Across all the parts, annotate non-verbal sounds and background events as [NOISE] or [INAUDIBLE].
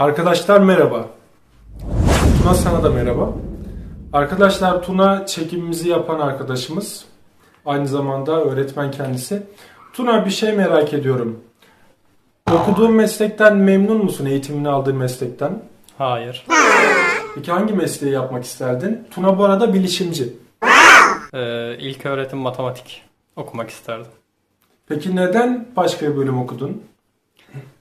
Arkadaşlar merhaba. Tuna sana da merhaba. Arkadaşlar Tuna çekimimizi yapan arkadaşımız. Aynı zamanda öğretmen kendisi. Tuna bir şey merak ediyorum. Okuduğun meslekten memnun musun? Eğitimini aldığın meslekten. Hayır. Peki hangi mesleği yapmak isterdin? Tuna bu arada bilişimci. Ee, ilk öğretim matematik okumak isterdim. Peki neden başka bir bölüm okudun?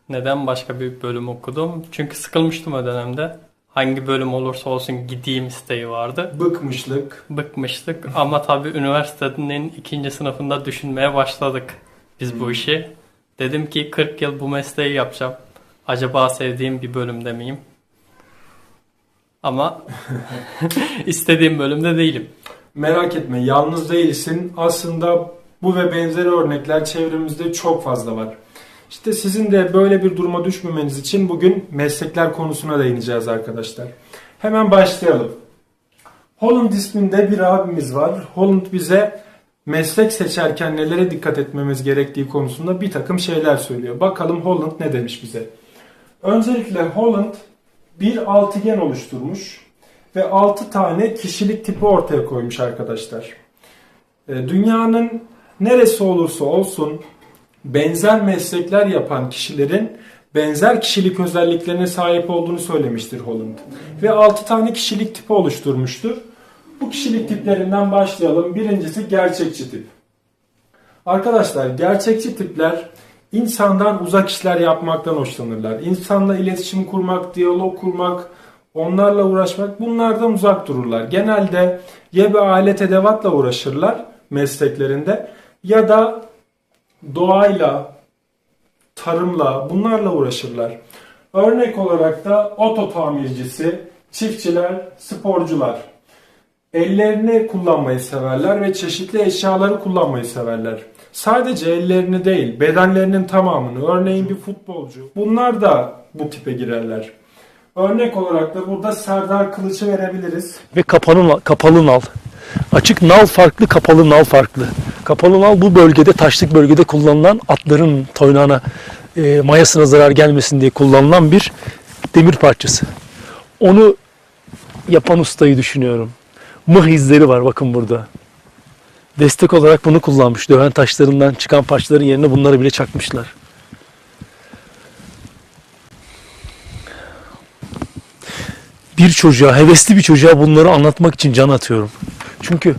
Neden başka bir bölüm okudum? Çünkü sıkılmıştım o dönemde. Hangi bölüm olursa olsun gideyim isteği vardı. Bıkmışlık. Bıkmıştık ama tabii üniversitenin ikinci sınıfında düşünmeye başladık biz bu işi. Dedim ki 40 yıl bu mesleği yapacağım. Acaba sevdiğim bir bölümde miyim? Ama [LAUGHS] istediğim bölümde değilim. Merak etme yalnız değilsin. Aslında bu ve benzeri örnekler çevremizde çok fazla var. İşte sizin de böyle bir duruma düşmemeniz için bugün meslekler konusuna değineceğiz arkadaşlar. Hemen başlayalım. Holland isminde bir abimiz var. Holland bize meslek seçerken nelere dikkat etmemiz gerektiği konusunda bir takım şeyler söylüyor. Bakalım Holland ne demiş bize. Öncelikle Holland bir altıgen oluşturmuş ve 6 tane kişilik tipi ortaya koymuş arkadaşlar. E, Dünyanın neresi olursa olsun benzer meslekler yapan kişilerin benzer kişilik özelliklerine sahip olduğunu söylemiştir Holland. Ve 6 tane kişilik tipi oluşturmuştur. Bu kişilik tiplerinden başlayalım. Birincisi gerçekçi tip. Arkadaşlar gerçekçi tipler insandan uzak işler yapmaktan hoşlanırlar. İnsanla iletişim kurmak, diyalog kurmak, onlarla uğraşmak bunlardan uzak dururlar. Genelde ya bir alet edevatla uğraşırlar mesleklerinde ya da doğayla, tarımla bunlarla uğraşırlar. Örnek olarak da oto tamircisi, çiftçiler, sporcular. Ellerini kullanmayı severler ve çeşitli eşyaları kullanmayı severler. Sadece ellerini değil, bedenlerinin tamamını, örneğin bir futbolcu. Bunlar da bu tipe girerler. Örnek olarak da burada Serdar Kılıç'ı verebiliriz. ve kapalı, kapalı nal. Açık nal farklı, kapalı nal farklı. Kapalı nal bu bölgede, taşlık bölgede kullanılan atların toynağına, e, mayasına zarar gelmesin diye kullanılan bir demir parçası. Onu yapan ustayı düşünüyorum. Mıh izleri var bakın burada. Destek olarak bunu kullanmış. Döven taşlarından çıkan parçaların yerine bunları bile çakmışlar. bir çocuğa, hevesli bir çocuğa bunları anlatmak için can atıyorum. Çünkü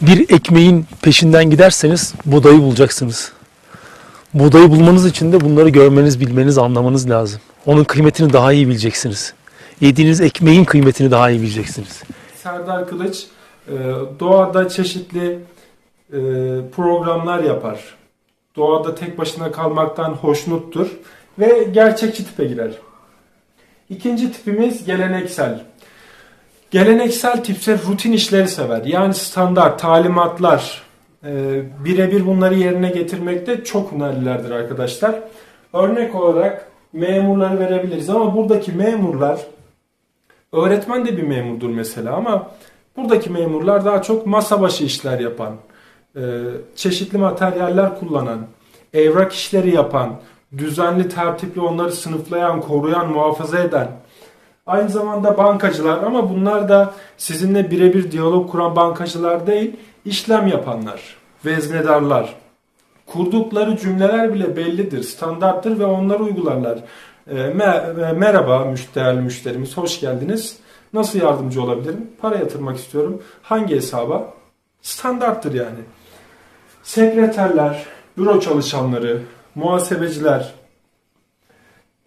bir ekmeğin peşinden giderseniz buğdayı bulacaksınız. Buğdayı bulmanız için de bunları görmeniz, bilmeniz, anlamanız lazım. Onun kıymetini daha iyi bileceksiniz. Yediğiniz ekmeğin kıymetini daha iyi bileceksiniz. Serdar Kılıç e, doğada çeşitli e, programlar yapar. Doğada tek başına kalmaktan hoşnuttur ve gerçekçi tipe girer. İkinci tipimiz geleneksel. Geleneksel tipse rutin işleri sever. Yani standart, talimatlar, e, birebir bunları yerine getirmekte çok hünerlilerdir arkadaşlar. Örnek olarak memurları verebiliriz ama buradaki memurlar Öğretmen de bir memurdur mesela ama buradaki memurlar daha çok masa başı işler yapan, e, çeşitli materyaller kullanan, evrak işleri yapan, düzenli tertipli onları sınıflayan, koruyan, muhafaza eden, aynı zamanda bankacılar ama bunlar da sizinle birebir diyalog kuran bankacılar değil, işlem yapanlar, veznedarlar. Kurdukları cümleler bile bellidir, standarttır ve onları uygularlar. E, me- e, merhaba müş- değerli müşterimiz, hoş geldiniz. Nasıl yardımcı olabilirim? Para yatırmak istiyorum. Hangi hesaba? Standarttır yani. Sekreterler, büro çalışanları, muhasebeciler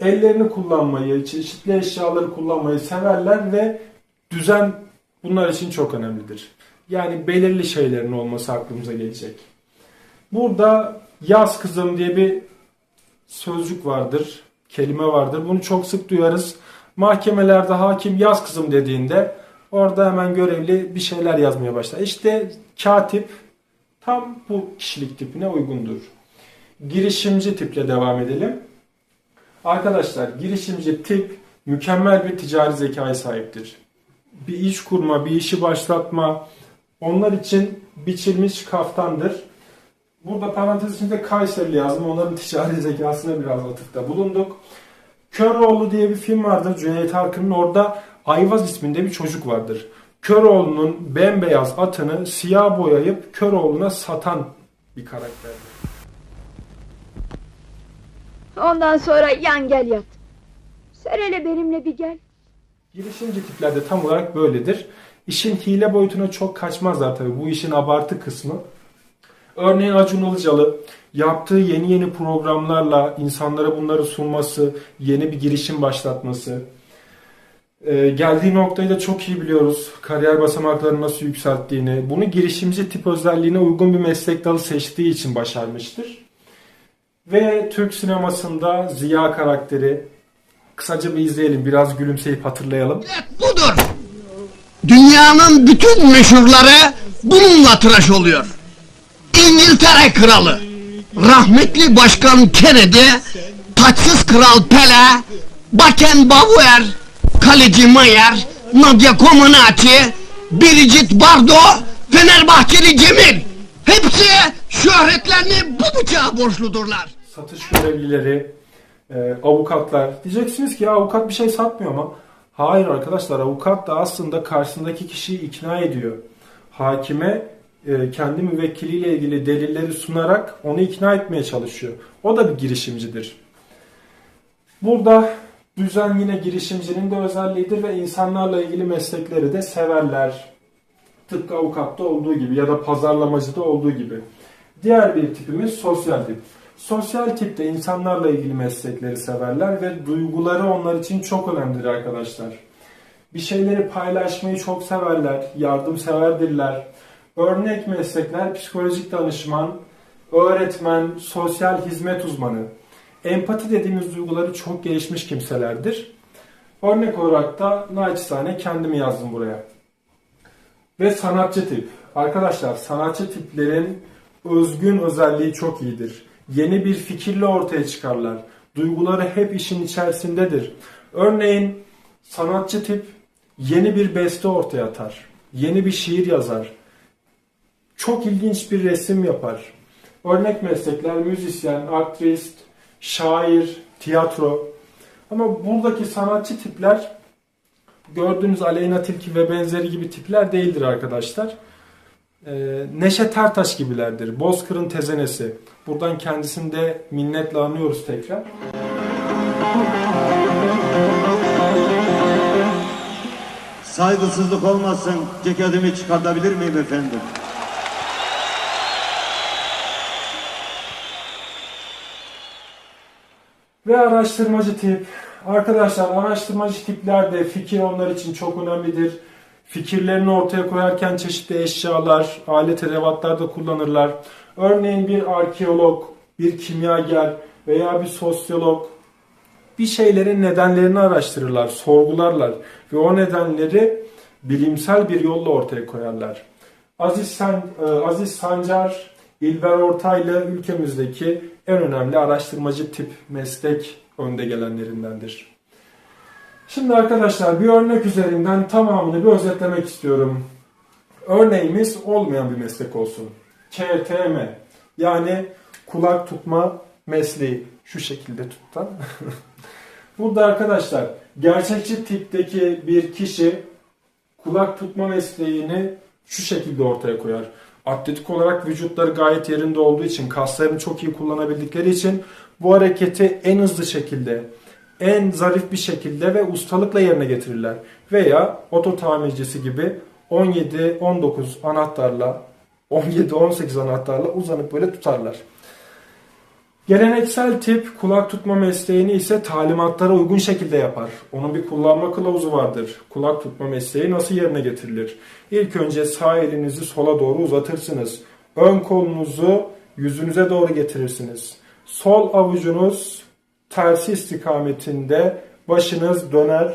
ellerini kullanmayı, çeşitli eşyaları kullanmayı severler ve düzen bunlar için çok önemlidir. Yani belirli şeylerin olması aklımıza gelecek. Burada yaz kızım diye bir sözcük vardır, kelime vardır. Bunu çok sık duyarız. Mahkemelerde hakim yaz kızım dediğinde orada hemen görevli bir şeyler yazmaya başlar. İşte katip tam bu kişilik tipine uygundur. Girişimci tiple devam edelim. Arkadaşlar girişimci tip mükemmel bir ticari zekaya sahiptir. Bir iş kurma, bir işi başlatma onlar için biçilmiş kaftandır. Burada parantez içinde Kayserili yazdım. Onların ticari zekasına biraz atıfta bulunduk. Köroğlu diye bir film vardır Cüneyt Arkın'ın orada Ayvaz isminde bir çocuk vardır. Köroğlu'nun bembeyaz atını siyah boyayıp Köroğlu'na satan bir karakterdir. Ondan sonra yan gel yat. Sen hele benimle bir gel. Girişimci tipler de tam olarak böyledir. İşin hile boyutuna çok kaçmazlar tabii. Bu işin abartı kısmı. Örneğin Acun Ilıcalı yaptığı yeni yeni programlarla insanlara bunları sunması, yeni bir girişim başlatması. Ee, geldiği noktayı da çok iyi biliyoruz. Kariyer basamaklarını nasıl yükselttiğini, bunu girişimci tip özelliğine uygun bir meslek dalı seçtiği için başarmıştır. Ve Türk sinemasında Ziya karakteri kısaca bir izleyelim, biraz gülümseyip hatırlayalım. budur. Dünyanın bütün meşhurları bununla tıraş oluyor. İngiltere kralı, rahmetli başkan Kennedy, taçsız kral Pele, Beckenbauer, kaleci Mayer, Nadia Comaneci, Biricik Bardo, Fenerbahçeli Cemil. Hepsi şöhretlerini bu bıçağa borçludurlar. satış görevlileri, e, avukatlar. Diyeceksiniz ki avukat bir şey satmıyor mu? Hayır arkadaşlar avukat da aslında karşısındaki kişiyi ikna ediyor. Hakime e, kendi müvekkiliyle ilgili delilleri sunarak onu ikna etmeye çalışıyor. O da bir girişimcidir. Burada düzen yine girişimcinin de özelliğidir ve insanlarla ilgili meslekleri de severler. Tıpkı avukatta olduğu gibi ya da pazarlamacıda olduğu gibi. Diğer bir tipimiz sosyal tip. Sosyal tipte insanlarla ilgili meslekleri severler ve duyguları onlar için çok önemlidir arkadaşlar. Bir şeyleri paylaşmayı çok severler, yardımseverdirler. Örnek meslekler psikolojik danışman, öğretmen, sosyal hizmet uzmanı. Empati dediğimiz duyguları çok gelişmiş kimselerdir. Örnek olarak da naçizane kendimi yazdım buraya. Ve sanatçı tip. Arkadaşlar sanatçı tiplerin özgün özelliği çok iyidir. Yeni bir fikirle ortaya çıkarlar. Duyguları hep işin içerisindedir. Örneğin sanatçı tip yeni bir beste ortaya atar. Yeni bir şiir yazar. Çok ilginç bir resim yapar. Örnek meslekler müzisyen, aktrist, şair, tiyatro. Ama buradaki sanatçı tipler gördüğünüz Aleyna Tilki ve benzeri gibi tipler değildir arkadaşlar. Ee, Neşet Ertaş gibilerdir. Bozkır'ın tezenesi. Buradan kendisini de minnetle anıyoruz tekrar. Saygısızlık olmasın ceketimi çıkartabilir miyim efendim? Ve araştırmacı tip. Arkadaşlar araştırmacı tipler de fikir onlar için çok önemlidir. Fikirlerini ortaya koyarken çeşitli eşyalar, alet edevatlar da kullanırlar. Örneğin bir arkeolog, bir kimyager veya bir sosyolog bir şeylerin nedenlerini araştırırlar, sorgularlar ve o nedenleri bilimsel bir yolla ortaya koyarlar. Aziz, San, e, Aziz Sancar, İlber Ortaylı ülkemizdeki en önemli araştırmacı tip meslek önde gelenlerindendir. Şimdi arkadaşlar bir örnek üzerinden tamamını bir özetlemek istiyorum. Örneğimiz olmayan bir meslek olsun. KTM yani kulak tutma mesleği şu şekilde tutan. [LAUGHS] Burada arkadaşlar gerçekçi tipteki bir kişi kulak tutma mesleğini şu şekilde ortaya koyar. Atletik olarak vücutları gayet yerinde olduğu için, kaslarını çok iyi kullanabildikleri için bu hareketi en hızlı şekilde, en zarif bir şekilde ve ustalıkla yerine getirirler. Veya oto tamircisi gibi 17-19 anahtarla, 17-18 anahtarla uzanıp böyle tutarlar. Geleneksel tip kulak tutma mesleğini ise talimatlara uygun şekilde yapar. Onun bir kullanma kılavuzu vardır. Kulak tutma mesleği nasıl yerine getirilir? İlk önce sağ elinizi sola doğru uzatırsınız. Ön kolunuzu yüzünüze doğru getirirsiniz. Sol avucunuz tersi istikametinde başınız döner,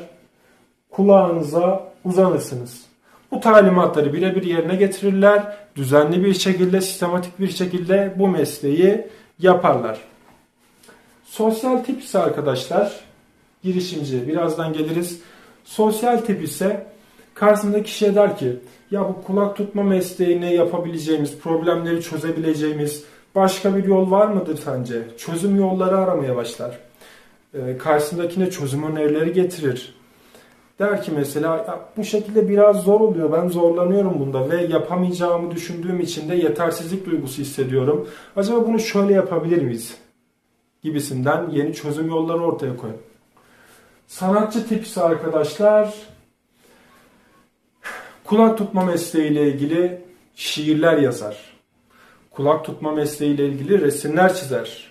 kulağınıza uzanırsınız. Bu talimatları birebir yerine getirirler. Düzenli bir şekilde, sistematik bir şekilde bu mesleği yaparlar. Sosyal tip ise arkadaşlar girişimci birazdan geliriz. Sosyal tip ise karşısındaki kişiye der ki ya bu kulak tutma mesleğini yapabileceğimiz, problemleri çözebileceğimiz başka bir yol var mıdır sence? Çözüm yolları aramaya başlar. E, karşısındakine çözüm önerileri getirir. Der ki mesela "Ya bu şekilde biraz zor oluyor ben zorlanıyorum bunda ve yapamayacağımı düşündüğüm için de yetersizlik duygusu hissediyorum. Acaba bunu şöyle yapabilir miyiz? Gibisinden yeni çözüm yolları ortaya koyar. Sanatçı tipsi arkadaşlar kulak tutma mesleğiyle ilgili şiirler yazar. Kulak tutma mesleğiyle ilgili resimler çizer.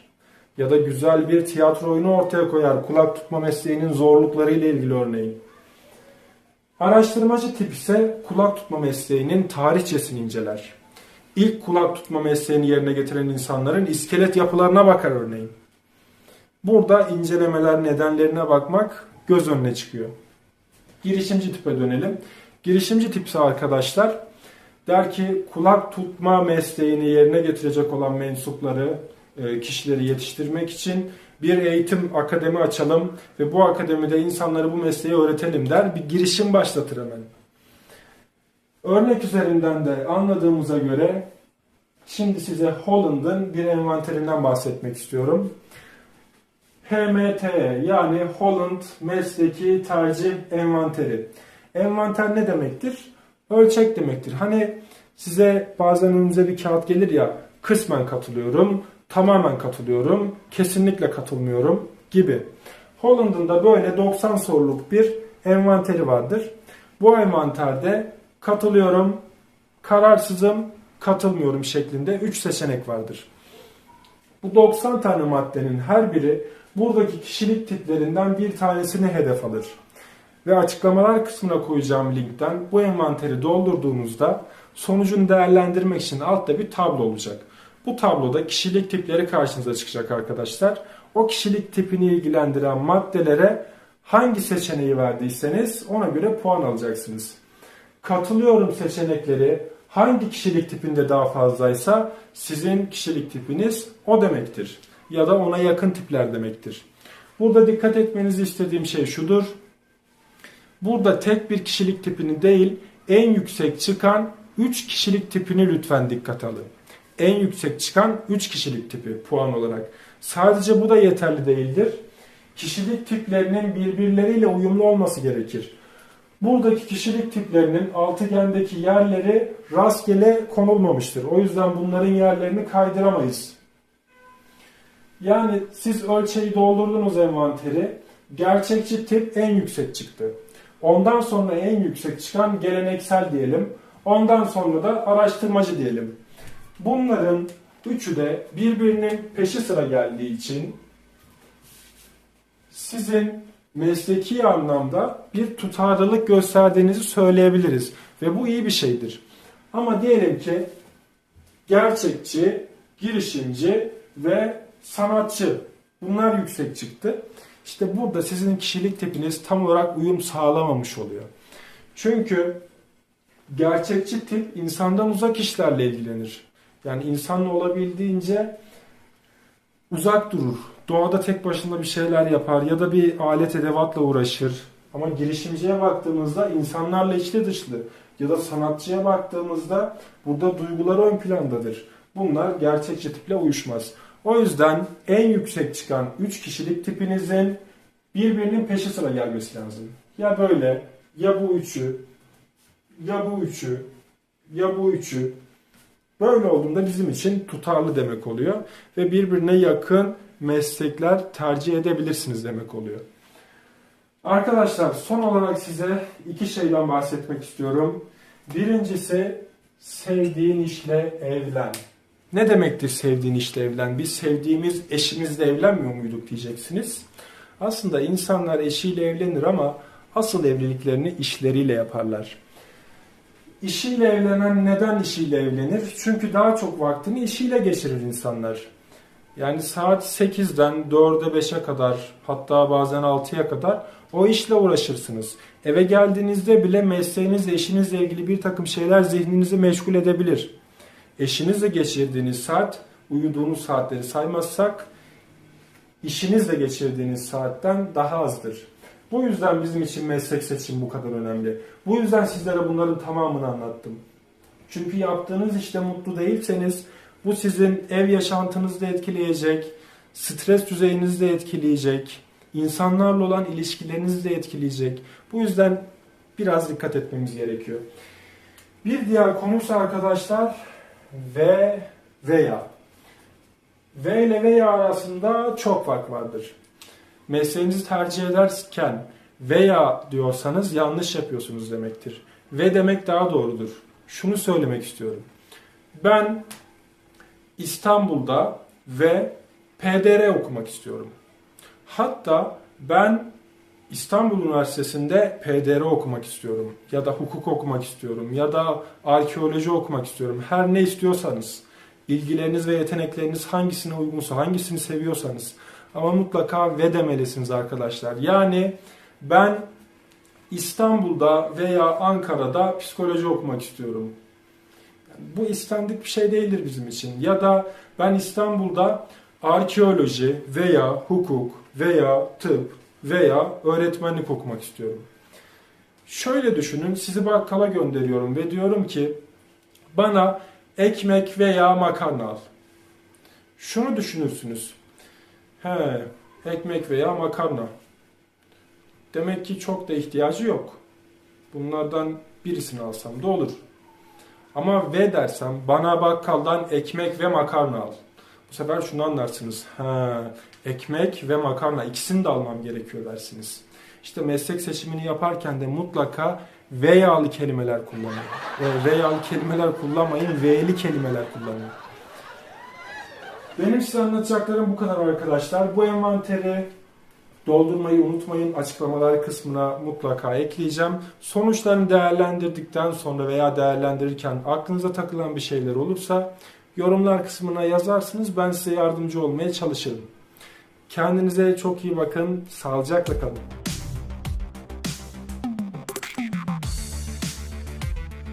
Ya da güzel bir tiyatro oyunu ortaya koyar. Kulak tutma mesleğinin zorluklarıyla ilgili örneğin. Araştırmacı tip ise kulak tutma mesleğinin tarihçesini inceler. İlk kulak tutma mesleğini yerine getiren insanların iskelet yapılarına bakar örneğin. Burada incelemeler nedenlerine bakmak göz önüne çıkıyor. Girişimci tipe dönelim. Girişimci tipse arkadaşlar der ki kulak tutma mesleğini yerine getirecek olan mensupları, kişileri yetiştirmek için bir eğitim akademi açalım ve bu akademide insanları bu mesleği öğretelim der. Bir girişim başlatır hemen. Örnek üzerinden de anladığımıza göre şimdi size Holland'ın bir envanterinden bahsetmek istiyorum. HMT yani Holland Mesleki Tercih Envanteri. Envanter ne demektir? Ölçek demektir. Hani size bazen önünüze bir kağıt gelir ya kısmen katılıyorum, tamamen katılıyorum, kesinlikle katılmıyorum gibi. Holland'ın da böyle 90 soruluk bir envanteri vardır. Bu envanterde katılıyorum, kararsızım, katılmıyorum şeklinde 3 seçenek vardır. Bu 90 tane maddenin her biri buradaki kişilik tiplerinden bir tanesini hedef alır. Ve açıklamalar kısmına koyacağım linkten bu envanteri doldurduğunuzda sonucunu değerlendirmek için altta bir tablo olacak. Bu tabloda kişilik tipleri karşınıza çıkacak arkadaşlar. O kişilik tipini ilgilendiren maddelere hangi seçeneği verdiyseniz ona göre puan alacaksınız. Katılıyorum seçenekleri hangi kişilik tipinde daha fazlaysa sizin kişilik tipiniz o demektir. Ya da ona yakın tipler demektir. Burada dikkat etmenizi istediğim şey şudur. Burada tek bir kişilik tipini değil, en yüksek çıkan 3 kişilik tipini lütfen dikkate alın. En yüksek çıkan 3 kişilik tipi puan olarak. Sadece bu da yeterli değildir. Kişilik tiplerinin birbirleriyle uyumlu olması gerekir. Buradaki kişilik tiplerinin altıgendeki yerleri rastgele konulmamıştır. O yüzden bunların yerlerini kaydıramayız. Yani siz ölçeği doldurdunuz envanteri. Gerçekçi tip en yüksek çıktı. Ondan sonra en yüksek çıkan geleneksel diyelim. Ondan sonra da araştırmacı diyelim. Bunların üçü de birbirinin peşi sıra geldiği için sizin mesleki anlamda bir tutarlılık gösterdiğinizi söyleyebiliriz. Ve bu iyi bir şeydir. Ama diyelim ki gerçekçi, girişimci ve sanatçı bunlar yüksek çıktı. İşte burada sizin kişilik tipiniz tam olarak uyum sağlamamış oluyor. Çünkü gerçekçi tip insandan uzak işlerle ilgilenir. Yani insanla olabildiğince uzak durur. Doğada tek başına bir şeyler yapar ya da bir alet edevatla uğraşır. Ama girişimciye baktığımızda insanlarla içli dışlı ya da sanatçıya baktığımızda burada duygular ön plandadır. Bunlar gerçekçi tiple uyuşmaz. O yüzden en yüksek çıkan 3 kişilik tipinizin birbirinin peşi sıra gelmesi lazım. Ya böyle, ya bu üçü, ya bu üçü, ya bu üçü. Böyle olduğunda bizim için tutarlı demek oluyor. Ve birbirine yakın meslekler tercih edebilirsiniz demek oluyor. Arkadaşlar son olarak size iki şeyden bahsetmek istiyorum. Birincisi sevdiğin işle evlen. Ne demektir sevdiğin işle evlen? Biz sevdiğimiz eşimizle evlenmiyor muyduk diyeceksiniz. Aslında insanlar eşiyle evlenir ama asıl evliliklerini işleriyle yaparlar. İşiyle evlenen neden işiyle evlenir? Çünkü daha çok vaktini işiyle geçirir insanlar. Yani saat 8'den 4'e 5'e kadar hatta bazen 6'ya kadar o işle uğraşırsınız. Eve geldiğinizde bile mesleğinizle, eşinizle ilgili bir takım şeyler zihninizi meşgul edebilir. Eşinizle geçirdiğiniz saat, uyuduğunuz saatleri saymazsak işinizle geçirdiğiniz saatten daha azdır. Bu yüzden bizim için meslek seçim bu kadar önemli. Bu yüzden sizlere bunların tamamını anlattım. Çünkü yaptığınız işte mutlu değilseniz bu sizin ev yaşantınızı da etkileyecek, stres düzeyinizi de etkileyecek, insanlarla olan ilişkilerinizi de etkileyecek. Bu yüzden biraz dikkat etmemiz gerekiyor. Bir diğer konuysa arkadaşlar ve veya. V ile veya arasında çok fark vardır. Mesleğinizi tercih ederken veya diyorsanız yanlış yapıyorsunuz demektir. Ve demek daha doğrudur. Şunu söylemek istiyorum. Ben İstanbul'da ve PDR okumak istiyorum. Hatta ben İstanbul Üniversitesi'nde PDR okumak istiyorum. Ya da hukuk okumak istiyorum. Ya da arkeoloji okumak istiyorum. Her ne istiyorsanız. ilgileriniz ve yetenekleriniz hangisine uygunsa, hangisini seviyorsanız. Ama mutlaka ve demelisiniz arkadaşlar. Yani ben İstanbul'da veya Ankara'da psikoloji okumak istiyorum. Bu istendik bir şey değildir bizim için. Ya da ben İstanbul'da arkeoloji veya hukuk veya tıp veya öğretmenlik okumak istiyorum. Şöyle düşünün, sizi bakkala gönderiyorum ve diyorum ki bana ekmek veya makarna al. Şunu düşünürsünüz. He, ekmek veya makarna. Demek ki çok da ihtiyacı yok. Bunlardan birisini alsam da olur. Ama ve dersem bana bakkaldan ekmek ve makarna al. Bu sefer şunu anlarsınız. Ha, ekmek ve makarna ikisini de almam gerekiyor dersiniz. İşte meslek seçimini yaparken de mutlaka veyalı kelimeler kullanın. Ve veyalı kelimeler kullanmayın, ve'li kelimeler kullanın. Benim size anlatacaklarım bu kadar arkadaşlar. Bu envanteri doldurmayı unutmayın. Açıklamalar kısmına mutlaka ekleyeceğim. Sonuçlarını değerlendirdikten sonra veya değerlendirirken aklınıza takılan bir şeyler olursa yorumlar kısmına yazarsınız. Ben size yardımcı olmaya çalışırım. Kendinize çok iyi bakın. Sağlıcakla kalın.